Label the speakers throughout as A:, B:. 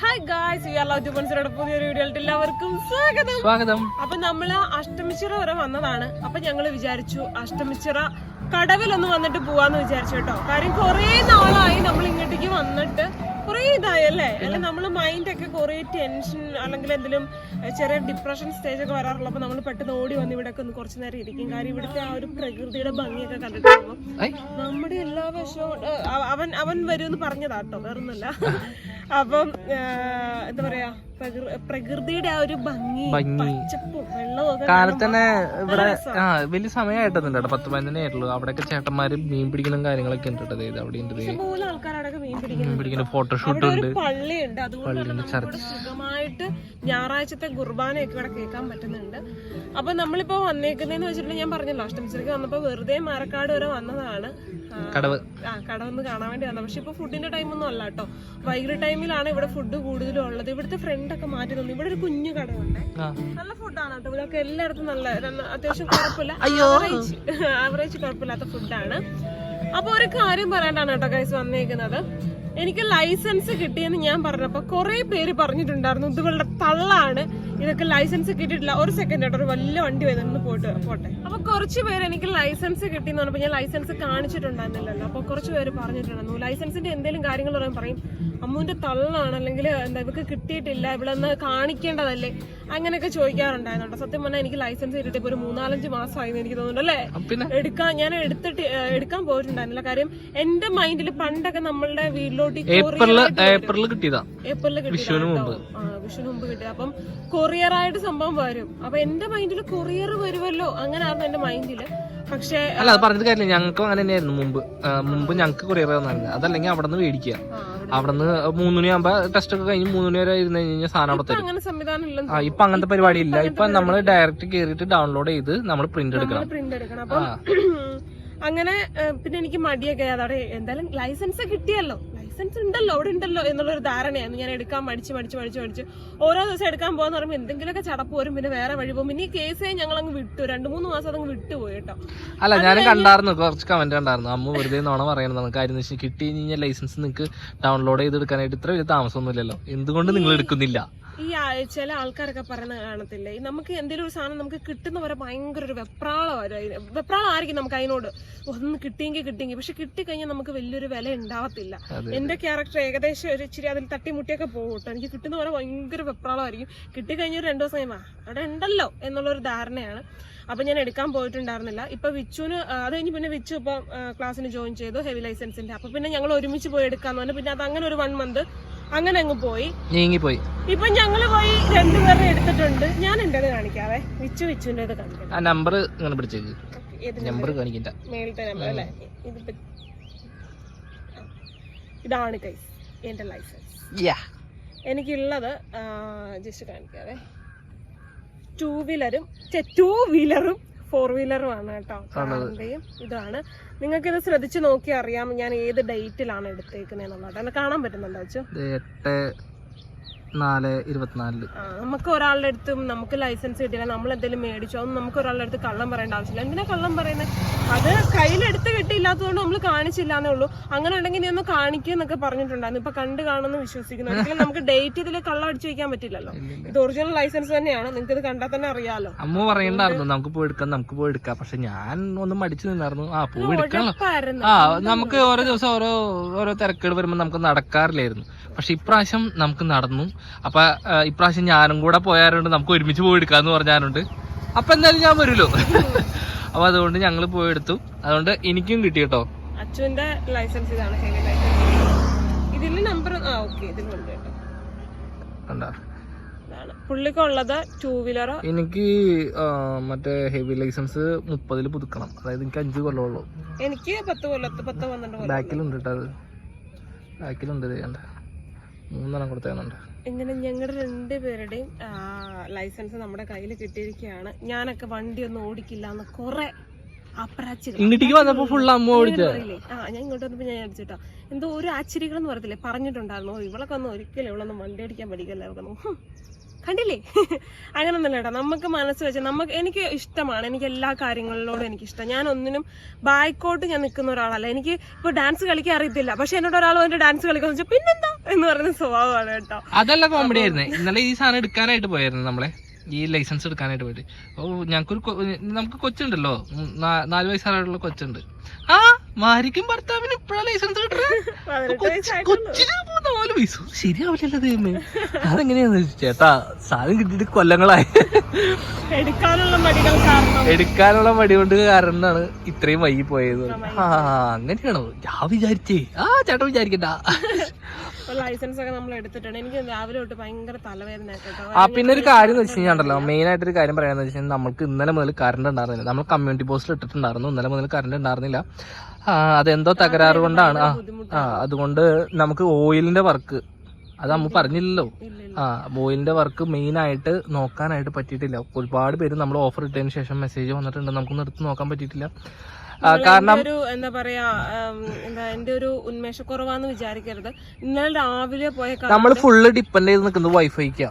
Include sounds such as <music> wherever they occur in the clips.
A: Hi guys ജുബൻസിയുടെ പുതിയൊരു വീഡിയോയിലേക്ക് എല്ലാവർക്കും സ്വാഗതം.
B: സ്വാഗതം.
A: അപ്പൊ നമ്മൾ അഷ്ടമിച്ചിറ വരെ വന്നതാണ്. അപ്പൊ ഞങ്ങൾ വിചാരിച്ചു അഷ്ടമിച്ചിറ കടവിലൊന്ന് വന്നിട്ട് പോവാന്ന് വിചാരിച്ചു കേട്ടോ. കാര്യം കുറേ നാളായി നമ്മൾ ഇങ്ങോട്ടേക്ക് വന്നിട്ട് കുറേ ഇതായി അല്ലേ? അല്ലെ നമ്മൾ മൈൻഡ് ഒക്കെ കുറേ ടെൻഷൻ അല്ലെങ്കിൽ എന്തെങ്കിലും ചെറിയ ഡിപ്രഷൻ സ്റ്റേജ് ഒക്കെ വരാറുള്ളപ്പോ നമ്മൾ പെട്ടെന്ന് ഓടി വന്ന് ഇവിടെ ഒന്ന് കുറച്ച് നേരം ഇരിക്കും. കാര്യം ഇവിടുത്തെ ആ ഒരു പ്രകൃതിയുടെ ഭംഗിയൊക്കെ കണ്ടിട്ട് പോകുമ്പോൾ
B: ഐ,
A: നമ്മുടെ എല്ലാ വശവും അവൻ അവൻ വരുമെന്ന് പറഞ്ഞതാട്ടോ വേറൊന്നുമല്ല. അപ്പം ഏ, എന്താ പറയാ പ്രകൃ- പ്രകൃതിയുടെ ആ ഒരു ഭംഗി
B: കാലത്ത് തന്നെ ഇവിടെ ആ വലിയ സമയമായിട്ടൊന്നുണ്ട് കേട്ടോ. പത്ത് പതിനഞ്ചേ ആയിട്ടുള്ളൂ. അവിടെയൊക്കെ ചേട്ടന്മാര് മീൻ പിടിക്കണം കാര്യങ്ങളൊക്കെ ഉണ്ട് കേട്ടോ. അവിടെ ഉണ്ട്
A: മീൻ പിടിക്കുന്നു
B: ഫോട്ടോഷൂട്ട് ഉണ്ട്.
A: പള്ളിയുണ്ട്. തന്നെ സുഖമായിട്ട് ഞായറാഴ്ചത്തെ കുർബാനയൊക്കെ ഇവിടെ കേൾക്കാൻ പറ്റുന്നുണ്ട്. അപ്പൊ നമ്മളിപ്പോ വന്നേക്കുന്നതെന്ന് വെച്ചിട്ടുണ്ടെങ്കിൽ ഞാൻ പറഞ്ഞല്ലോ അഷ്ടമിച്ചിലേക്ക് വന്നപ്പോ വെറുതെ മരക്കാട് വരെ വന്നതാണ്. ആ,
B: കടവ്.
A: ആ കടവൊന്ന് കാണാൻ വേണ്ടി വന്നത്. പക്ഷെ ഇപ്പൊ ഫുഡിന്റെ ടൈമൊന്നും അല്ല കേട്ടോ. വൈകിട്ട് ടൈമിലാണ് ഇവിടെ ഫുഡ് കൂടുതലും ഉള്ളത് ഇവിടുത്തെ ഫ്രണ്ട് ഒക്കെ മാറ്റി തന്നു. ഇവിടെ ഒരു കുഞ്ഞു കട
B: ആ.
A: നല്ല ഫുഡാണ് കേട്ടോ. ഇതൊക്കെ എല്ലായിടത്തും നല്ല നല്ല- അത്യാവശ്യം കുഴപ്പമില്ല. ആവറേജ് ആവറേജ് കുഴപ്പമില്ലാത്ത ഫുഡാണ് അപ്പൊ ഒരു കാര്യം പറയാനാണ് കേട്ടോ കൈസ് വന്നേക്കുന്നത്. എനിക്ക് ലൈസൻസ് കിട്ടിയെന്ന് ഞാൻ പറഞ്ഞപ്പോ കുറെ പേര് പറഞ്ഞിട്ടുണ്ടായിരുന്നു. ഇതുകളുടെ തള്ളാണ്. ഇതൊക്കെ ലൈസൻസ് കിട്ടിയിട്ടില്ല. ഒരു സെക്കൻഡ് കേട്ടോ ഒരു വലിയ വണ്ടി വരുന്നു പോയിട്ട് പോട്ടെ. അപ്പൊ കുറച്ച് പേര് എനിക്ക് ലൈസൻസ് കിട്ടിയെന്ന് പറഞ്ഞപ്പോ ഞാൻ ലൈസൻസ് കാണിച്ചിട്ടുണ്ടായിരുന്നില്ലല്ലോ. അപ്പൊ കുറച്ച് പേര് പറഞ്ഞിട്ടുണ്ടായിരുന്നു. ലൈസൻസിന്റെ എന്തെങ്കിലും കാര്യങ്ങൾ പറയാൻ പറയും അമ്മുവിന്റെ തള്ളാണ് അല്ലെങ്കിൽ എന്താ ഇവക്ക് കിട്ടിയിട്ടില്ല ഇവിടെ നിന്ന് കാണിക്കേണ്ടതല്ലേ? അങ്ങനെയൊക്കെ ചോദിക്കാറുണ്ടായിരുന്നു സത്യം പറഞ്ഞാൽ എനിക്ക് ലൈസൻസ് കിട്ടിയിട്ട് ഇപ്പൊ ഒരു മൂന്നാലഞ്ച് മാസമായി എന്ന് എനിക്ക് തോന്നുന്നു അല്ലേ? എടുക്കാൻ ഞാൻ എടുത്തിട്ട് എടുക്കാൻ പോയിട്ടുണ്ടായിരുന്നില്ല. കാര്യം എന്റെ മൈൻഡിൽ പണ്ടൊക്കെ നമ്മളുടെ വീട്ടിലോട്ട് ഏപ്രിലിൽ ആയിട്ട്
B: കിട്ടിയതാ.
A: ഏപ്രിലിൽ കിട്ടിയതാണ് വിഷുവിന് മുമ്പ് കിട്ടുക അപ്പം കൊറിയറായിട്ട് സംഭവം വരും. അപ്പൊ എന്റെ മൈൻഡിൽ കൊറിയർ വരുമല്ലോ. അങ്ങനെയായിരുന്നു എന്റെ മൈൻഡിൽ പക്ഷേ
B: അല്ല അത് പറഞ്ഞിട്ട് കാര്യമില്ല. ഞങ്ങൾക്കും അങ്ങനെ തന്നെയായിരുന്നു മുമ്പ്. മുമ്പ് ഞങ്ങൾക്ക് കൊറിയർ തന്നില്ല അതല്ലെങ്കിൽ അവിടെ നിന്ന് മേടിക്കുക
A: അവിടെ
B: നിന്ന് മൂന്ന് മണിയാകുമ്പോ ടെസ്റ്റ് ഒക്കെ കഴിഞ്ഞ് മൂന്ന് മണി വരെ ഇരുന്ന് കഴിഞ്ഞാൽ സാധനം അവിടെ
A: ഇപ്പൊ
B: തരും. ആ ഇപ്പൊ അങ്ങനത്തെ പരിപാടി ഇല്ല. ഇപ്പൊ നമ്മൾ ഡയറക്റ്റ് കയറിയിട്ട് ഡൗൺലോഡ് ചെയ്ത് നമ്മൾ പ്രിന്റ് എടുക്കണം. <clears throat>
A: അങ്ങനെ പിന്നെ എനിക്ക് മടിയൊക്കെ. അതവിടെ എന്തായാലും ലൈസൻസ് കിട്ടിയല്ലോ. ലൈസൻസ് ഉണ്ടല്ലോ അവിടെ ഉണ്ടല്ലോ എന്നുള്ളൊരു ധാരണയായിരുന്നു. ഞാൻ എടുക്കാൻ മടിച്ച് മടിച്ച് മടിച്ച് മടിച്ച് ഓരോ ദിവസം എടുക്കാൻ പോകാന്ന് പറയുമ്പോൾ എന്തെങ്കിലുമൊക്കെ ചടപ്പ് വരും പിന്നെ വേറെ വഴി പോകും. പിന്നെ ഈ കേസേ ഞങ്ങൾ അങ്ങ് വിട്ടു രണ്ട് മൂന്ന് മാസം അതങ്ങ് വിട്ടുപോയി കേട്ടോ.
B: അല്ല ഞാൻ കണ്ടായിരുന്നു കുറച്ച് കമന്റ് കണ്ടായിരുന്നു. അമ്മ വെറുതെ നോണ പറയണതാണ് കാര്യം വെച്ചാൽ കിട്ടി കഴിഞ്ഞാൽ ലൈസൻസ് നിങ്ങൾക്ക് ഡൗൺലോഡ് ചെയ്ത് എടുക്കാനായിട്ട് ഇത്ര വലിയ താമസമൊന്നുമില്ലല്ലോ. എന്തുകൊണ്ട് നിങ്ങൾ എടുക്കുന്നില്ല?
A: ഈ ചില ആൾക്കാരൊക്കെ പറയുന്നത് കാണത്തില്ലേ? നമുക്ക് എന്തെങ്കിലും ഒരു സാധനം നമുക്ക് കിട്ടുന്ന വരെ ഭയങ്കര ഒരു അതിന്. വെപ്രാളം ആയിരിക്കും നമുക്ക് അതിനോട്. ഒന്ന് കിട്ടിയെങ്കിൽ കിട്ടിയെങ്കിൽ പക്ഷെ കിട്ടിക്കഴിഞ്ഞാൽ നമുക്ക് വലിയൊരു വില ഉണ്ടാവത്തില്ല. എന്റെ ക്യാരക്ടർ ഏകദേശം ഒരു ഇച്ചിരി അതിൽ തട്ടിമുട്ടിയൊക്കെ പോകും എനിക്ക് കിട്ടുന്ന വരെ ഭയങ്കര വെപ്രാളമായിരിക്കും. കിട്ടിക്കഴിഞ്ഞ ഒരു രണ്ടു ദിവസം കഴിയുമ്പോൾ അവിടെ ഉണ്ടല്ലോ എന്നുള്ളൊരു ധാരണയാണ്. അപ്പൊ ഞാൻ എടുക്കാൻ പോയിട്ടുണ്ടായിരുന്നില്ല. ഇപ്പൊ വിച്ചുവിന് അത് കഴിഞ്ഞ് പിന്നെ വിച്ചു ഇപ്പൊ ക്ലാസ്സിന് ജോയിൻ ചെയ്തു ഹെവി ലൈസൻസിന്റെ അപ്പൊ പിന്നെ ഞങ്ങൾ ഒരുമിച്ച് പോയി എടുക്കാന്ന് പറഞ്ഞു. പിന്നെ അത് അങ്ങനെ ഒരു വൺ മന്ത് അങ്ങനെ അങ്ങ് പോയി.
B: നീങ്ങി പോയി
A: ഇപ്പൊ ഞങ്ങൾ പോയി രണ്ടുപേരെ എടുത്തിട്ടുണ്ട്. ഞാൻ എന്റേത് കാണിക്കാവേ. വിച്ചു വിച്ചുന്റെ കാണിക്കാം
B: ആ നമ്പർ ഇങ്ങനെ പിടിച്ചേക്ക്. നമ്പർ കാണിക്കണ്ട.
A: മേളത്തെ നമ്പർ അല്ലേ? ഇതിപ്പോ. ഇതാണ് കൈസ് എന്റെ ലൈസൻസ് എനിക്കുള്ളത് ജസ്റ്റ് കാണിക്കാവേ. ടൂ വീലറും ടൂ വീലറും ഫോർ വീലറും ആണ് കേട്ടോ. കാറിന്റെയും ഇതാണ്. നിങ്ങൾക്ക് ഇത് ശ്രദ്ധിച്ചു നോക്കി അറിയാം ഞാൻ ഏത് ഡേറ്റിലാണ് എടുത്തേക്കുന്നത് എന്നുള്ളത് കാണാൻ പറ്റുന്നുണ്ടോ വെച്ചു
B: എട്ട് നാല്
A: ഇരുപത്തിനാലിൽ. നമുക്ക് ഒരാളുടെ അടുത്തും നമുക്ക് ലൈസൻസ് കിട്ടിയില്ല നമ്മൾ എന്തെങ്കിലും മേടിച്ചോ അതൊന്നും നമുക്ക് ഒരാളുടെ അടുത്ത് കള്ളം പറയേണ്ട ആവശ്യമില്ല. എന്തിനാ കള്ളം പറയുന്നത് അത് കയ്യിലെടുത്ത് കിട്ടിയില്ലാത്തതുകൊണ്ട് നമ്മൾ കാണിച്ചില്ല എന്നേ ഉള്ളൂ. അങ്ങനെ ഉണ്ടെങ്കിൽ നീ ഒന്ന് കാണിക്കുക എന്നൊക്കെ പറഞ്ഞിട്ടുണ്ടായിരുന്നു. ഇപ്പൊ കണ്ട് കാണുമെന്ന് വിശ്വസിക്കുന്നു. ഒരിക്കലും നമുക്ക് ഡേറ്റ് ഇതിൽ കള്ളം അടിച്ചു വെക്കാൻ പറ്റില്ലല്ലോ. ഇത് ഒറിജിനൽ ലൈസൻസ് തന്നെയാണ്. നിങ്ങൾക്ക് ഇത് കണ്ടാൽ തന്നെ അറിയാലോ.
B: അമ്മ പറയണ്ടായിരുന്നു നമുക്ക് പോയി എടുക്കാം നമുക്ക് പോയി എടുക്കാം. പക്ഷെ ഞാൻ ഒന്നും മടിച്ചു നിന്നായിരുന്നു. ആ പോയി
A: എടുക്കാം
B: ആ നമുക്ക് ഓരോ ദിവസം ഓരോ ഓരോ തിരക്കുകൾ വരുമ്പോൾ നമുക്ക് നടക്കാറില്ലായിരുന്നു. പക്ഷെ ഇപ്രാവശ്യം നമുക്ക് നടന്നു. അപ്പൊ ഇപ്രാവശ്യം ഞാനും കൂടെ പോയാറുണ്ട് നമുക്ക് ഒരുമിച്ച് പോയി എടുക്കാന്ന് പറഞ്ഞാറുണ്ട് അപ്പൊ എന്തായാലും ഞാൻ വരുമല്ലോ അപ്പൊ അതുകൊണ്ട് ഞങ്ങൾ പോയി എടുത്തു. അതുകൊണ്ട് എനിക്കും കിട്ടി കേട്ടോ.
A: അച്ഛന്റെ ലൈസൻസ് ഇതാണ്. ഇതിൽ നമ്പർ ആ ഓക്കെ ഇതിലുണ്ട് കേട്ടോ.
B: കണ്ടോ?
A: ഇതാണ്. പുള്ളിക്കുള്ളത് ടൂ വീലറോ
B: എനിക്ക് മറ്റേ ഹെവി ലൈസൻസ് മുപ്പതിൽ പുതുക്കണം. അതായത് എനിക്ക് അഞ്ച് കൊല്ലമുള്ളൂ
A: എനിക്ക് പത്ത് കൊല്ലത്ത് പത്ത് പന്ത്രണ്ട്
B: ബാക്കിലുണ്ട് കേട്ടോ അത്. ബാക്കിലുണ്ട് കണ്ട? മൂന്നെണ്ണം കൊടുത്തേന്നുണ്ട്
A: ഇങ്ങനെ ഞങ്ങളുടെ രണ്ടുപേരുടെയും ലൈസൻസ് നമ്മുടെ കയ്യിൽ കിട്ടിയിരിക്കുകയാണ് ഞാനൊക്കെ വണ്ടി ഒന്നും ഓടിക്കില്ല എന്ന് കുറെ അപ്രാച്ചികൾ
B: ഇങ്ങോട്ടേക്ക് വന്നപ്പോ ഫുൾ അമ്മ ഓടിച്ച
A: ആ ഞാൻ ഇങ്ങോട്ട് വന്നപ്പോ ഞാൻ അടിച്ചിട്ടാ എന്തോ ഒരു ആശ്ചര്യങ്ങൾ എന്ന് പറയത്തില്ലേ? പറഞ്ഞിട്ടുണ്ടായിരുന്നു. "ഓ, ഇവളൊക്കെ ഒന്നും ഒരിക്കലും ഇവളൊന്നും വണ്ടി അടിക്കാൻ പഠിക്കല്ല ഇവളൊന്നും കണ്ടില്ലേ? <laughs> അങ്ങനൊന്നുമില്ല കേട്ടോ. നമുക്ക് മനസ്സ് വെച്ച് നമുക്ക് എനിക്ക് ഇഷ്ടമാണ്. എനിക്ക് എല്ലാ കാര്യങ്ങളിലോടും എനിക്ക് ഇഷ്ടം ഞാൻ ഒന്നിനും ബായ്ക്കോട്ട് ഞാൻ നിൽക്കുന്ന ഒരാളല്ല. എനിക്ക് ഇപ്പൊ ഡാൻസ് കളിക്കാൻ അറിയത്തില്ല. പക്ഷെ എന്നോട് ഒരാൾ വന്നിട്ട് ഡാൻസ് കളിക്കാന്ന് വെച്ചാൽ പിന്നെന്താ എന്ന് പറയുന്ന സ്വഭാവമാണ് കേട്ടോ.
B: അതല്ല കോമഡി ആയിരുന്നേ. ഇന്നലെ ഈ സാധനം എടുക്കാനായിട്ട് പോയായിരുന്നു നമ്മളെ. ഈ ലൈസൻസ് എടുക്കാനായിട്ട് പോയിട്ട് ഓ ഞങ്ങൾക്കൊരു നമുക്ക് കൊച്ചുണ്ടല്ലോ. നാല് വയസ്സായിട്ടുള്ള കൊച്ചുണ്ട്. ആ മാരിക്കും ഭർത്താവിന് ഇപ്പഴാ ലൈസൻസ്. കൊച്ചിന് നാല് വയസ്സ്. ശരിയാവില്ലല്ലോ ദൈവമേ. അതെങ്ങനെയാന്ന് ചേട്ടാ സാധനം കിട്ടിയിട്ട് കൊല്ലങ്ങളായി.
A: എടുക്കാനുള്ള
B: മടി കൊണ്ട് കാരണമാണ് ഇത്രയും വൈകി പോയത് ആ അങ്ങനെയാണോ? ഞാൻ വിചാരിച്ചേ. ആ ചേട്ടാ വിചാരിക്കണ്ട
A: ലൈസൻസ് ഒക്കെ നമ്മൾ എടുത്തിട്ടുണ്ട്. എനിക്ക് രാവിലെ തൊട്ട് ഭയങ്കര തലവേദന കേട്ടോ.
B: ആ പിന്നെ ഒരു കാര്യം വെച്ച് കഴിഞ്ഞാൽ മെയിൻ ആയിട്ട് ഒരു കാര്യം പറയാന്ന് വെച്ചാൽ നമുക്ക് ഇന്നലെ മുതൽ കറണ്ട് ഉണ്ടായിരുന്നില്ല. നമ്മൾ കമ്മ്യൂണിറ്റി പോസ്റ്റിൽ ഇട്ടിട്ടുണ്ടായിരുന്നു. ഇന്നലെ മുതൽ കറണ്ട് ഉണ്ടായിരുന്നില്ല. അതെന്തോ തകരാറ് കൊണ്ടാണ്. ആ അതുകൊണ്ട് നമുക്ക് ഓയിലിന്റെ വർക്ക് അത് നമ്മൾ പറഞ്ഞില്ലല്ലോ. ആ ഓയിലിന്റെ വർക്ക് മെയിൻ ആയിട്ട് നോക്കാനായിട്ട് പറ്റിയിട്ടില്ല. ഒരുപാട് പേര് നമ്മൾ ഓഫർ ഇട്ടതിന് ശേഷം മെസ്സേജ് വന്നിട്ടുണ്ട്. നമുക്ക് നിർത്തി നോക്കാൻ പറ്റിയിട്ടില്ല. കാരണം
A: ഒരു എന്താ പറയാ എന്താ എന്റെ ഒരു ഉന്മേഷക്കുറവാന്ന് വിചാരിക്കരുത്. ഇന്നലെ രാവിലെ പോയ
B: നമ്മൾ ഫുള്ള് ഡിപ്പെൻഡ് ചെയ്ത് നിൽക്കുന്നത് വൈഫൈക്കാ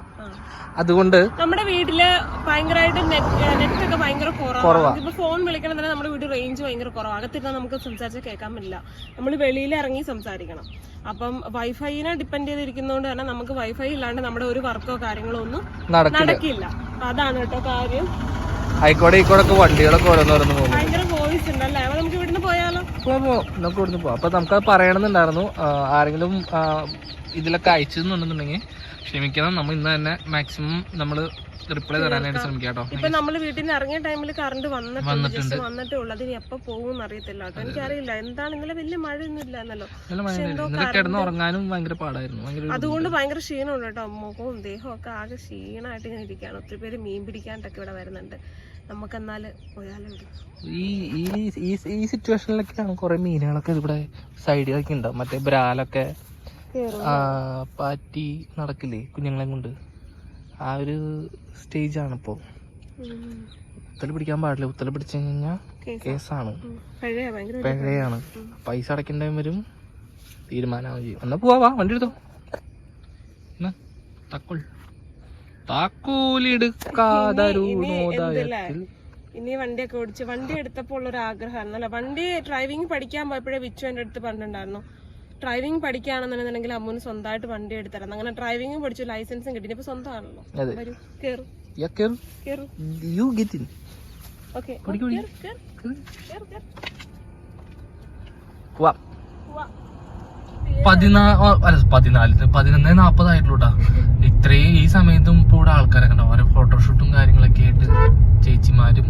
B: അതുകൊണ്ട്
A: നമ്മുടെ വീട്ടിൽ ഭയങ്കരമായിട്ട് നെറ്റ് ഒക്കെ ഭയങ്കര കുറവാണ്. ഇപ്പൊ ഫോൺ വിളിക്കണം തന്നെ നമ്മുടെ വീട്ടിൽ റേഞ്ച് ഭയങ്കര കുറവാണ് അകത്തിരുന്നാൽ നമുക്ക് സംസാരിച്ച് കേൾക്കാൻ പറ്റില്ല. നമ്മൾ വെളിയിൽ ഇറങ്ങി സംസാരിക്കണം. അപ്പം വൈഫൈനെ ഡിപ്പെൻഡ് ചെയ്തിരിക്കുന്നതുകൊണ്ട് തന്നെ നമുക്ക് വൈഫൈ ഇല്ലാണ്ട് നമ്മുടെ ഒരു വർക്കോ കാര്യങ്ങളോ ഒന്നും
B: നടക്കില്ല.
A: നടക്കില്ല. അതാണ് കേട്ടോ കാര്യം.
B: ആയിക്കോട്ടെ ഈക്കോടൊക്കെ വണ്ടികളൊക്കെ ഓരോന്നോരോന്ന് പോകും.
A: നമുക്ക് ഇവിടുന്ന്
B: പോവാം അപ്പൊ നമുക്ക് അത് പറയണമെന്നുണ്ടായിരുന്നു. ആരെങ്കിലും ഇതിലൊക്കെ അയച്ചു എന്നുണ്ടെന്നുണ്ടെങ്കിൽ ക്ഷമിക്കണം. നമ്മൾ ഇന്ന് തന്നെ മാക്സിമം നമ്മൾ റിപ്ലൈ തരാനായിട്ട് ശ്രമിക്കാം കേട്ടോ.
A: ഇപ്പൊ നമ്മൾ വീട്ടിൽ നിന്ന് ഇറങ്ങിയ ടൈമിൽ കറണ്ട് വന്നിട്ടുണ്ട്. വന്നിട്ടേ ഉള്ളൂ. അതിന് എപ്പോ പോകും അറിയത്തില്ല കേട്ടോ. എനിക്കറിയില്ല. എന്താണ് ഇന്നലെ വലിയ
B: മഴ ഭയങ്കര പാടായിരുന്നു.
A: അതുകൊണ്ട് ഭയങ്കര ക്ഷീണമുണ്ട് കേട്ടോ. മുഖവും ദേഹവും ഒക്കെ ആകെ ക്ഷീണമായിട്ട് ഇങ്ങനെ ഇരിക്കുകയാണ്. ഒത്തിരി പേര് മീൻ പിടിക്കാണ്ടൊക്കെ ഇവിടെ വരുന്നുണ്ട്. നമുക്ക് എന്നാൽ പോയാലോ
B: ഈ ഈ ഈ സിറ്റുവേഷനിലൊക്കെയാണ് കുറെ മീനുകളൊക്കെ ഇവിടെ സൈഡിലൊക്കെ ഉണ്ടാവും മറ്റേ ബ്രാലൊക്കെ പാറ്റി നടക്കില്ലേ കുഞ്ഞുങ്ങളെ കൊണ്ട്? ആ ഒരു സ്റ്റേജ് ആണ് ഇപ്പോൾ
A: ഉം.
B: ഉത്തല പിടിക്കാൻ പാടില്ല. ഉത്തല പിടിച്ചു കഴിഞ്ഞാൽ
A: കേസാ.
B: കേസാണ്.
A: പഴയാണ് പഴയ
B: പിഴയാണ്. പൈസ അടയ്ക്കേണ്ടതും വരും. തീരുമാനമാവും ചെയ്യും. എന്നാ പോവാ വണ്ടി എടുത്തോ. എന്നാ, താക്കോൽ. താക്കോലെടുക്കാതരുണോദയത്തിൽ
A: ഇനി വണ്ടിയൊക്കെ ഓടിച്ച് വണ്ടി എടുത്തപ്പോൾ ഉള്ള ഒരു വണ്ടി ഡ്രൈവിംഗ് പഠിക്കാൻ പോയപ്പോഴേ വിച്ചു എന്റെ അടുത്ത് പറഞ്ഞിട്ടുണ്ടായിരുന്നു. ഡ്രൈവിംഗ് പഠിക്കുകയാണെന്നുണ്ടെങ്കിൽ അമ്മൂന് സ്വന്തമായിട്ട് വണ്ടി എടുത്തരാം. അങ്ങനെ ഡ്രൈവിംഗും പഠിച്ചു ലൈസൻസും കിട്ടി. ഇപ്പൊ സ്വന്തമാണല്ലോ. വരൂ. കേറു.
B: യാ കേറ്.
A: കേറു.
B: യു ഗെറ്റ് ഇൻ
A: ഓക്കെ
B: പഠിക്ക്, പഠിക്ക്.
A: കേറ് കേറ്. കേറ്.
B: പോവാം
A: പോവാം.
B: പതിനാ അല്ല പതിനാലിന് പതിനൊന്ന് നാപ്പതായിട്ടുള്ളൂട്ടാ ഇത്രയും ഈ സമയത്തും ഇപ്പൊ ഇവിടെ ആൾക്കാരൊക്കെ ഉണ്ടാവും. ഓരോ ഫോട്ടോഷൂട്ടും കാര്യങ്ങളൊക്കെ ആയിട്ട് ചേച്ചിമാരും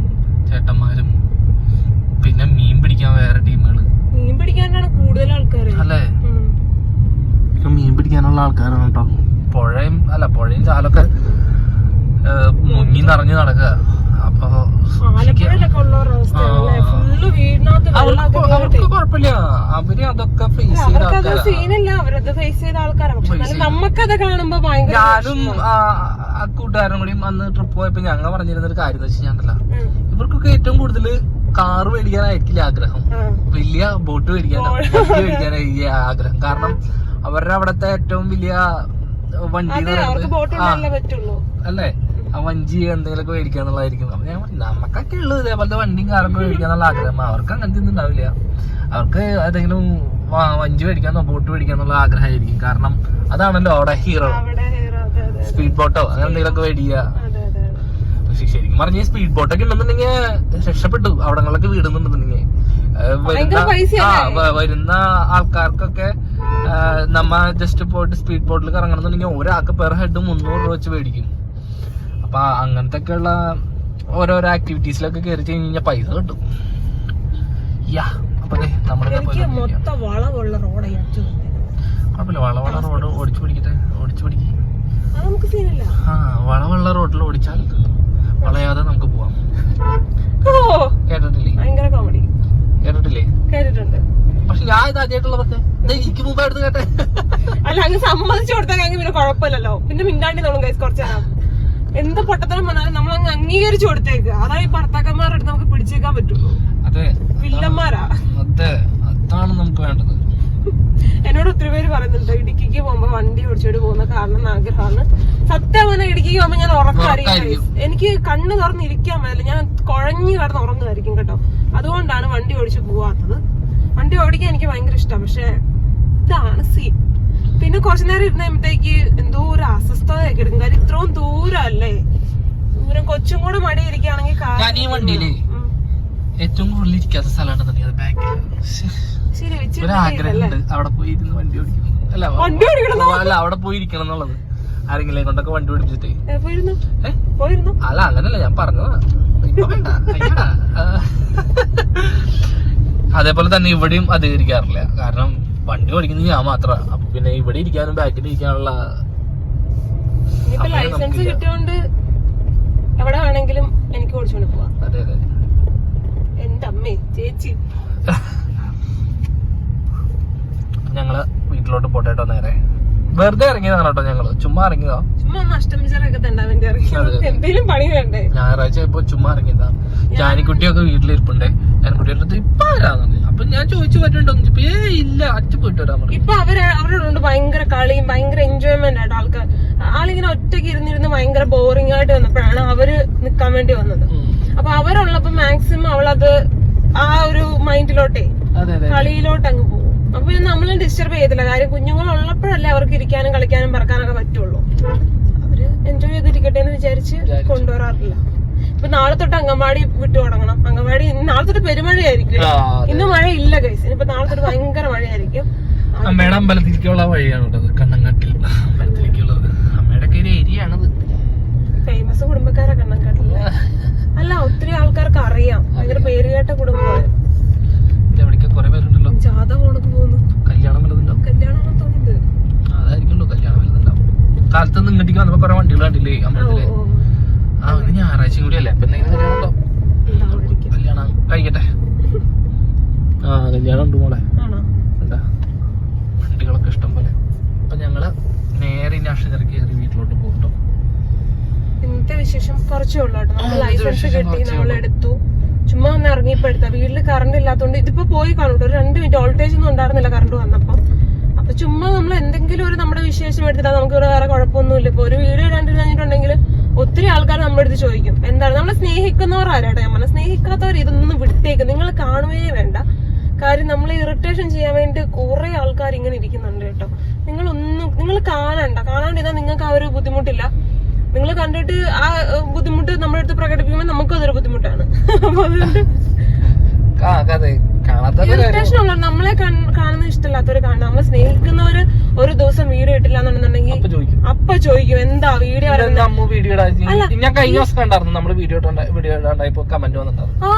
B: ചേട്ടന്മാരും. പിന്നെ മീൻ പിടിക്കാൻ വേറെ ടീമുകൾ
A: മീൻ പിടിക്കാനാണ് കൂടുതൽ ആൾക്കാർ
B: അല്ലേ? ഇപ്പൊ മീൻ പിടിക്കാനുള്ള ആൾക്കാരാണ് കേട്ടോ പുഴയും അല്ല പുഴയും ചാലൊക്കെ മുങ്ങി നിറഞ്ഞു നടക്കുക അപ്പൊ അവർക്ക് കുഴപ്പമില്ല. അവർ അതൊക്കെ ഫേസ് ചെയ്ത ഞാനും കൂട്ടുകാരും കൂടി അന്ന് ട്രിപ്പ് പോയപ്പോ ഞങ്ങൾ പറഞ്ഞിരുന്ന ഒരു കാര്യം വെച്ചാൽ വെച്ച് ഇവർക്കൊക്കെ ഏറ്റവും കൂടുതൽ കാറ് മേടിക്കാനായിരിക്കില്ല ആഗ്രഹം. വലിയ ബോട്ട് മേടിക്കാനോ. ബോട്ട് മേടിക്കാനായിരിക്കും ആഗ്രഹം. കാരണം അവരുടെ അവിടത്തെ ഏറ്റവും വലിയ വണ്ടി അല്ലേ? ആ വഞ്ചി എന്തെങ്കിലുമൊക്കെ മേടിക്കാന്നുള്ളതായിരിക്കും അപ്പൊ ഞാൻ നമുക്കൊക്കെ ഉള്ളത് ഇതേപോലത്തെ വണ്ടിയും കാറൊക്കെ മേടിക്കാന്നുള്ള ആഗ്രഹം. അവർക്ക് അങ്ങനത്തെ ഒന്നും ഉണ്ടാവില്ല. അവർക്ക് ഏതെങ്കിലും വഞ്ചി മേടിക്കാന്നോ ബോട്ട് മേടിക്കാന്നുള്ള ആഗ്രഹമായിരിക്കും. കാരണം അതാണല്ലോ അവിടെ ഹീറോ. സ്പീഡ് ബോട്ടോ അങ്ങനെ എന്തെങ്കിലുമൊക്കെ മേടിക്കുക.
A: അതെ അതെ അതെ.
B: പക്ഷെ ശരിക്കും പറഞ്ഞ സ്പീഡ് ബോട്ടൊക്കെ ഉണ്ടെന്നുണ്ടെങ്കിൽ രക്ഷപ്പെട്ടു. അവിടങ്ങളിലൊക്കെ വീടുന്നുണ്ടെന്നുണ്ടെങ്കിൽ. വരുന്ന വരുന്ന ആൾക്കാർക്കൊക്കെ നമ്മ ജസ്റ്റ് പോയിട്ട് സ്പീഡ് ബോട്ടിൽ കറങ്ങണമെന്നുണ്ടെങ്കിൽ ഒരാൾക്ക് പെർ ഹെഡ് മുന്നൂറ് രൂപ വെച്ച് മേടിക്കും. അപ്പൊ അങ്ങനത്തെ ഒക്കെ ഉള്ള ഓരോരോ ആക്ടിവിറ്റീസിലൊക്കെ കയറി കഴിഞ്ഞാൽ പൈസ കിട്ടും. യാ അപ്പൊ.
A: വളവുള്ള റോഡ്
B: ഓടിച്ചു പിടിക്കട്ടെ ഓടിച്ചു പിടിക്കും. ആ വളവുള്ള റോഡിൽ ഓടിച്ചാൽ വളയാതെ നമുക്ക് പോവാം. കേട്ടിട്ടില്ലേ?
A: ഭയങ്കര കോമഡി
B: കേട്ടിട്ടില്ലേ?
A: കേട്ടിട്ടുണ്ട്.
B: പക്ഷെ ഞാൻ ഇത് ആദ്യമായിട്ടുള്ള പറഞ്ഞേ എനിക്ക് മുമ്പ് എടുത്ത് കേട്ടെ.
A: അല്ല അങ്ങ് സമ്മതിച്ചു കൊടുത്താൽ അങ്ങ് പിന്നെ കുഴപ്പമില്ലല്ലോ. പിന്നെ മിണ്ടാണ്ടി തോന്നും കൈസ് കുറച്ച് നേരം. എന്ത് പൊട്ടത്തരം വന്നാലും നമ്മൾ അങ്ങ് അംഗീകരിച്ചു കൊടുത്തേക്ക്. അതായത് ഭർത്താക്കന്മാരുടെ അടുത്ത് നമുക്ക് പിടിച്ചേക്കാൻ പറ്റുള്ളൂ.
B: അതെ
A: വില്ലന്മാരാ.
B: അതെ അതാണ് നമുക്ക് വേണ്ടത്.
A: എന്നോട് ഒത്തിരി പേര് പറയുന്നുണ്ട് ഇടുക്കിക്ക് പോകുമ്പോ വണ്ടി ഓടിച്ചോട്ട് പോകുന്ന കാരണം ആഗ്രഹമാണ്. സത്യം പറഞ്ഞാൽ ഇടുക്കിക്ക് പോകുമ്പോ ഞാൻ
B: ഉറക്കായിരിക്കും.
A: എനിക്ക് കണ്ണ് തുറന്നിരിക്കാൻ പറ്റില്ല ഞാൻ കുഴഞ്ഞു കിടന്ന് ഉറങ്ങുമായിരിക്കും കേട്ടോ. അതുകൊണ്ടാണ് വണ്ടി ഓടിച്ച് പോവാത്തത്. വണ്ടി ഓടിക്കാൻ എനിക്ക് ഭയങ്കര ഇഷ്ടം പക്ഷെ ഇതാണ് സീൻ പിന്നെ കുറച്ചു നേരം ഇരുന്നേക്ക് എന്തോ ഒരു അസ്വസ്ഥതയൊക്കെ എടുക്കും. കാര്യം ഇത്രയും ദൂരമല്ലേ ദൂരം കൊച്ചും കൂടെ
B: മടി
A: ഇരിക്കുകയാണെങ്കിൽ
B: ഏറ്റവും കൂടുതൽ ഇരിക്കാത്ത അത് ബാക്കിൽ.
A: ശരി വെച്ച്
B: ഒരു ആഗ്രഹമുണ്ട് അവിടെ പോയി ഇരുന്ന് വണ്ടി ഓടിക്കണം അല്ല
A: വണ്ടി ഓടിക്കണം?
B: അല്ല അവിടെ പോയി ഇരിക്കണം എന്നുള്ളത്. ആരെങ്കിലും കൊണ്ടൊക്കെ വണ്ടി
A: ഓടിപ്പിച്ചിട്ടേ.
B: അല്ല അങ്ങനല്ല. ഞാൻ പറഞ്ഞതാ. അതേപോലെ തന്നെ ഇവിടെയും അധികരിക്കാറില്ല കാരണം വണ്ടി ഓടിക്കുന്നത് ഞാൻ മാത്രമാണ് അപ്പൊ പിന്നെ ഇവിടെ ഇരിക്കാനും ബാക്കിൽ ഇരിക്കാനുള്ള
A: ലൈസൻസ്
B: നമുക്കില്ല.
A: കിട്ടിയോണ്ട് എവിടെ വേണമെങ്കിലും എനിക്ക് ഓടിച്ചോണ്ട് പോവാം.
B: അതെ അതെ.
A: എന്റെ അമ്മേ ചേച്ചി. <laughs>
B: ഞങ്ങൾ വീട്ടിലോട്ട് പോട്ടേട്ടോ നേരെ. വെറുതെ ഇറങ്ങിയതാണ് കേട്ടോ ഞങ്ങൾ. ചുമ്മാ ഇറങ്ങിയതാ. ഞായറാഴ്ച ഇപ്പൊ ചുമ്മാ ഇറങ്ങിയതാ. ജാനിക്കുട്ടിയൊക്കെ വീട്ടിലിരിപ്പുണ്ടേ. ജാനിക്കുട്ടിയുടെ അടുത്ത് ഇപ്പൊ ആരാന്നു അപ്പൊ ഞാൻ ചോദിച്ചു പറ്റുണ്ടോ ഏ ഇല്ല അച്ഛ പോയിട്ട് വരാൻ പറഞ്ഞു.
A: ഇപ്പൊ അവർ അവരോടുണ്ട് ഭയങ്കര കളിയും ഭയങ്കര എൻജോയ്മെന്റ് ആയിട്ട് ആൾക്കാർ. ആളിങ്ങനെ ഒറ്റയ്ക്ക് ഇരുന്നിരുന്ന് ഭയങ്കര ബോറിംഗ് ആയിട്ട് വന്നപ്പോഴാണ് അവർ നിക്കാൻ വേണ്ടി വന്നത്. അപ്പൊ അവരുള്ളപ്പോ മാക്സിമം അവളത് ആ ഒരു മൈൻഡിലോട്ടേ കളിയിലോട്ട് അങ്ങ് പോകും. അപ്പൊ നമ്മൾ ഡിസ്റ്റർബ് ചെയ്തില്ല കാര്യം കുഞ്ഞുങ്ങൾ ഉള്ളപ്പോഴല്ലേ അവർക്ക് ഇരിക്കാനും കളിക്കാനും പറക്കാനൊക്കെ പറ്റുള്ളൂ. അവർ എൻജോയ് ചെയ്തിരിക്കട്ടെ എന്ന് വിചാരിച്ച്. കൊണ്ടുവരാറില്ല. ഇപ്പൊ നാളെ തൊട്ട് അംഗൻവാടി വിട്ടു തുടങ്ങണം. അംഗൻവാടി നാളെ തൊട്ട് പെരുമഴയായിരിക്കും. ഇന്ന് മഴ ഇല്ല ഗൈസ് ഇനിയിപ്പോ നാളെ തൊട്ട് ഭയങ്കര മഴയായിരിക്കും.
B: അമ്മയുടെ അമ്പലത്തിലേക്കുള്ള വഴിയാണ് കേട്ടത് കണ്ണങ്കാട്ടിൽ അമ്പലത്തിലേക്കുള്ളത് അമ്മയുടെ ഒക്കെ ഒരു ഏരിയ ആണത്
A: ഫേമസ് കുടുംബക്കാരെ കണ്ണൻകാട്ടില്ല അല്ല ഒത്തിരി ആൾക്കാർക്ക് അറിയാം ഭയങ്കര പേരുകേട്ട കുടുംബമാണ്
B: എവിടേക്ക് കുറെ പേരുണ്ടല്ലോ
A: ജാഥ പോണക്ക് പോകുന്നു
B: കല്യാണം വലുതുണ്ടാവും
A: കല്യാണം തോന്നുന്നത്
B: അതായിരിക്കുള്ളൂ കല്യാണം വലുതുണ്ടാവും കാലത്ത് നിന്ന് ഇങ്ങോട്ടേക്ക് വന്നപ്പോ കുറെ വണ്ടികൾ കണ്ടില്ലേ
A: ഓ
B: അമ്പലത്തിൽ
A: ഓ
B: ആ ഇത് ഞായറാഴ്ചയും കൂടി അല്ലേ അപ്പൊ എന്തെങ്കിലും കല്യാണം ഉണ്ടോ
A: ഉണ്ടാവുമായിരിക്കും.
B: കല്യാണം കഴിക്കട്ടെ ആ കല്യാണം ഉണ്ട് മോളെ
A: ആണോ
B: എന്താ വണ്ടികളൊക്കെ ഇഷ്ടം പോലെ അപ്പൊ ഞങ്ങൾ നേരെ ഇനി അക്ഷരക്ക് കയറി വീട്ടിലോട്ട് പോകട്ടോ
A: ഇന്നത്തെ വിശേഷം കുറച്ചേ ഉള്ളൂ കേട്ടോ.
B: നമ്മൾ
A: ലൈസൻസ് കിട്ടി നമ്മൾ എടുത്തു. ചുമ്മാ ഒന്ന് ഇറങ്ങിയപ്പോ എടുത്ത വീട്ടിൽ കറണ്ട് ഇല്ലാത്തതുകൊണ്ട് ഇതിപ്പോ പോയി കാണും കേട്ടോ. ഒരു രണ്ട് മിനിറ്റ് വോൾട്ടേജ് ഒന്നും ഉണ്ടായിരുന്നില്ല കറണ്ട് വന്നപ്പോ. അപ്പൊ ചുമ്മാ നമ്മൾ എന്തെങ്കിലും ഒരു നമ്മുടെ വിശേഷം എടുത്തിട്ടാ നമുക്ക് ഇവിടെ വേറെ കുഴപ്പമൊന്നുമില്ല. ഇപ്പൊ ഒരു വീഡിയോ ഇടാണ്ട് കഴിഞ്ഞിട്ടുണ്ടെങ്കിൽ ഒത്തിരി ആൾക്കാർ നമ്മുടെ അടുത്ത് ചോദിക്കും. എന്താണ്? നമ്മളെ സ്നേഹിക്കുന്നവർ ആരാട്ടെ നമ്മളെ സ്നേഹിക്കാത്തവർ ഇതൊന്നും വിട്ടേക്ക്. നിങ്ങൾ കാണുകയേ വേണ്ട. കാര്യം നമ്മൾ ഇറിറ്റേഷൻ ചെയ്യാൻ വേണ്ടി കുറെ ആൾക്കാർ ഇങ്ങനെ ഇരിക്കുന്നുണ്ട് കേട്ടോ. നിങ്ങളൊന്നും നിങ്ങൾ കാണണ്ട. കാണാണ്ടിരുന്നാൽ നിങ്ങൾക്ക് ആ ഒരു ബുദ്ധിമുട്ടില്ല. നിങ്ങൾ കണ്ടിട്ട് ആ ബുദ്ധിമുട്ട് നമ്മുടെ അടുത്ത് പ്രകടിപ്പിക്കുമ്പോൾ നമുക്ക് അതൊരു ബുദ്ധിമുട്ടാണ്. അപ്പൊ അതുകൊണ്ട് നമ്മളെ കാണുന്ന ഇഷ്ടമില്ലാത്തവര് കാണുന്നത് നമ്മളെ സ്നേഹിക്കുന്നവര് ഒരു ദിവസം വീഡിയോ ഇട്ടില്ല എന്നുണ്ടെന്നുണ്ടെങ്കിൽ
B: അപ്പൊ ചോദിക്കും.
A: എന്താ വീഡിയോ
B: ഞാൻ കഴിഞ്ഞ ദിവസം കണ്ടായിരുന്നു നമ്മൾ വീഡിയോ കമന്റ്
A: ആ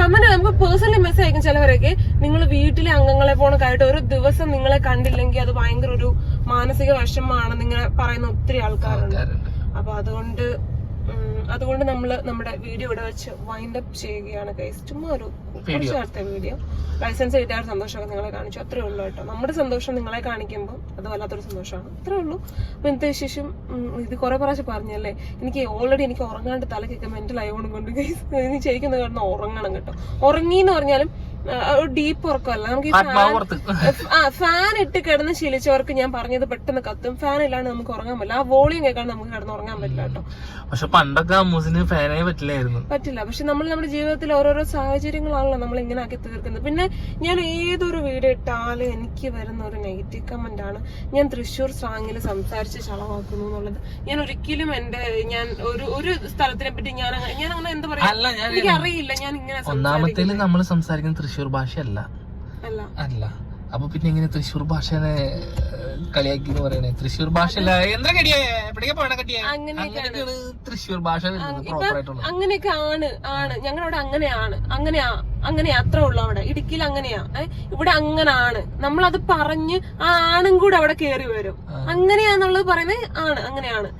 A: കമന്റ് നമുക്ക് പേഴ്സണലി മെസ്സേജ് അയക്കും ചിലവരൊക്കെ. നിങ്ങൾ വീട്ടിലെ അംഗങ്ങളെ പോണക്കായിട്ട് ഒരു ദിവസം നിങ്ങളെ കണ്ടില്ലെങ്കിൽ അത് ഭയങ്കര ഒരു മാനസിക വിഷമമാണെന്ന് ഇങ്ങനെ പറയുന്ന ഒത്തിരി ആൾക്കാരുണ്ട്.
B: ആൾക്കാരുണ്ട്
A: അപ്പൊ അതുകൊണ്ട് അതുകൊണ്ട് നമ്മൾ നമ്മുടെ വീഡിയോ ഇവിടെ വെച്ച് വൈൻഡ് അപ്പ് ചെയ്യുകയാണ് ഗൈസ് ചുമ്മാ ഒരു കുറച്ച് നേരത്തെ വീഡിയോ. ലൈസൻസ് കിട്ടിയ സന്തോഷമൊക്കെ നിങ്ങളെ കാണിച്ചു. അത്രേ ഉള്ളൂ കേട്ടോ. നമ്മുടെ സന്തോഷം നിങ്ങളെ കാണിക്കുമ്പോൾ അത് വല്ലാത്തൊരു സന്തോഷമാണ്. അത്രേ ഉള്ളൂ. അപ്പൊ ഇന്നത്തെ വിശേഷം ഉം, ഇത് കുറെ പ്രാവശ്യം പറഞ്ഞല്ലേ? എനിക്ക് ഓൾറെഡി എനിക്ക് ഉറങ്ങാണ്ട് തലക്കൊക്കെ മെന്റൽ ആയതുകൊണ്ട് കൊണ്ട് ഗൈസ് ഇനി ശരിക്കും കിടന്ന് ഉറങ്ങണം കേട്ടോ. ഉറങ്ങി എന്ന് പറഞ്ഞാലും ഡീപ്പ് ഉറക്കമല്ല നമുക്ക് ആ ഫാൻ ഇട്ട് കിടന്ന് ശീലിച്ചവർക്ക് ഞാൻ പറഞ്ഞത് പെട്ടെന്ന് കത്തും. ഫാൻ ഇല്ലാണ്ട് നമുക്ക് ഉറങ്ങാൻ പറ്റില്ല. ആ വോളിയം കേൾക്കാണ്ട് നമുക്ക് കിടന്ന് ഉറങ്ങാൻ പറ്റില്ല കേട്ടോ.
B: പക്ഷെ പണ്ടൊക്കെ അമ്മൂസിന് ഫാനേ പറ്റില്ലായിരുന്നു.
A: പറ്റില്ല. പക്ഷെ നമ്മൾ നമ്മുടെ ജീവിതത്തിൽ ഓരോരോ സാഹചര്യങ്ങളാണല്ലോ നമ്മൾ ഇങ്ങനെ ആക്കി തീർക്കുന്നത്. പിന്നെ ഞാൻ ഏതൊരു വീഡിയോ ഇട്ടാലും എനിക്ക് വരുന്ന ഒരു നെഗറ്റീവ് കമന്റ് ആണ്. ഞാൻ തൃശ്ശൂർ സ്ലാങ്ങിൽ സംസാരിച്ച് ചളവാക്കുന്നു എന്നുള്ളത്. ഞാൻ ഒരിക്കലും എന്റെ ഞാൻ ഒരു ഒരു സ്ഥലത്തിനെ പറ്റി ഞാൻ ഞാൻ അങ്ങനെ എന്താ പറയാ?
B: അല്ല ഞാൻ
A: എനിക്ക് അറിയില്ല ഞാൻ ഇങ്ങനെ
B: ഒന്നാമത്തേലും നമ്മൾ സംസാരിക്കുന്ന തൃശ്ശൂർ ഭാഷയല്ല.
A: അല്ല.
B: അപ്പൊ പിന്നെ ഇങ്ങനെ തൃശ്ശൂർ ഭാഷനെ കളിയാക്കി എന്ന് പറയണേ? തൃശ്ശൂർ ഭാഷയല്ല. എന്താ കടിയേ എവിടേക്കാ പോണ കടിയേ
A: അങ്ങനെയൊക്കെയാണ്.
B: അങ്ങനെയൊക്കെയാണ് തൃശ്ശൂർ ഭാഷ
A: അങ്ങനെയൊക്കെ ആണ് ആണ്. ഞങ്ങളവിടെ അങ്ങനെയാണ്. അങ്ങനെയാ അങ്ങനെയാ. അത്ര ഉള്ളു അവിടെ. ഇടുക്കിയിൽ അങ്ങനെയാ. ഇവിടെ ഇവിടെ അങ്ങനാണ്. നമ്മളത് പറഞ്ഞ് ആ ആണും കൂടെ അവിടെ കേറി വരും. അങ്ങനെയാന്നുള്ളത് പറയുന്നത് ആണ് അങ്ങനെയാണ്.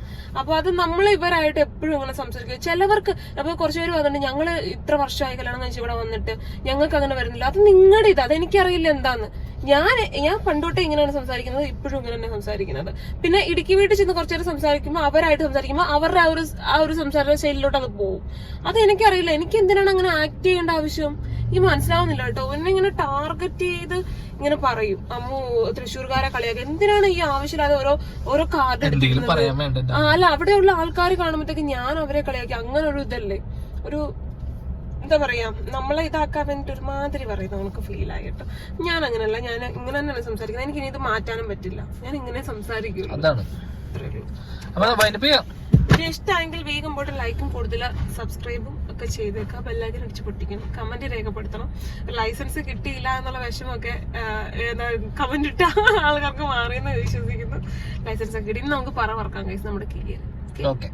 A: അപ്പൊ അത് നമ്മൾ ഇവരായിട്ട് എപ്പോഴും അങ്ങനെ സംസാരിക്കും. ചിലവർക്ക് അപ്പൊ കുറച്ച് പേര് വന്നിട്ട് ഞങ്ങൾ ഇത്ര വർഷമായി കല്യാണം കഴിച്ച് ഇവിടെ വന്നിട്ട് ഞങ്ങൾക്ക് അങ്ങനെ വരുന്നില്ല. അത് നിങ്ങളുടെ ഇത്. അതെനിക്കറിയില്ല എന്താന്ന്. ഞാൻ ഞാൻ പണ്ടോട്ടേ ഇങ്ങനെയാണ് സംസാരിക്കുന്നത് ഇപ്പോഴും ഇങ്ങനെ തന്നെ സംസാരിക്കുന്നത്. പിന്നെ ഇടുക്കി വീട്ടിൽ ചെന്ന് കുറച്ചു നേരം സംസാരിക്കുമ്പോൾ അവരായിട്ട് സംസാരിക്കുമ്പോൾ അവരുടെ ആ ഒരു ആ ഒരു സംസാര ശൈലിയിലോട്ട് അത് പോകും അത് എനിക്കറിയില്ല. എനിക്ക് എന്തിനാണ് അങ്ങനെ ആക്ട് ചെയ്യേണ്ട ആവശ്യം? ഈ മനസ്സിലാവുന്നില്ല കേട്ടോ. എന്നെ ഇങ്ങനെ ടാർഗറ്റ് ചെയ്ത് ഇങ്ങനെ പറയും. അമ്മു തൃശ്ശൂർക്കാരെ കളിയാക്കി. എന്തിനാണ് ഈ ആവശ്യമില്ലാതെ ഓരോ ഓരോ കാർഡ് ആ അല്ല അവിടെയുള്ള ആൾക്കാർ കാണുമ്പോഴത്തേക്ക് ഞാൻ അവരെ കളിയാക്കി. അങ്ങനെ ഒരു ഇതല്ലേ? ഒരു എന്താ പറയാ നമ്മളെ ഇതാക്കാൻ വേണ്ടിട്ട് ഒരുമാതിരി പറയുന്നത് നമുക്ക് ഫീൽ ആയിട്ട് ഞാൻ അങ്ങനെയല്ല ഞാൻ ഇങ്ങനെ തന്നെയാണ് സംസാരിക്കുന്നത്. എനിക്ക് ഇനി ഇത് മാറ്റാനും പറ്റില്ല. ഞാൻ ഇങ്ങനെ വീഡിയോ ഇഷ്ടമായെങ്കിൽ വേഗം പോയിട്ട് ലൈക്കും കൂടുതൽ സബ്സ്ക്രൈബും ഒക്കെ ചെയ്തേക്കാം. ബെല്ലൈക്കൻ അടിച്ച് പൊട്ടിക്കണം കമന്റ് രേഖപ്പെടുത്തണം. ലൈസൻസ് കിട്ടിയില്ല എന്നുള്ള വിഷമമൊക്കെ കമന്റ് ഇട്ട ആൾക്കാർക്ക് മാറിയെന്ന് വിശ്വസിക്കുന്നു. ലൈസൻസ് ഒക്കെ കിട്ടി. നമുക്ക് പറ വർക്കാം കൈസ് നമ്മുടെ കിരിയർ
B: ഓക്കെ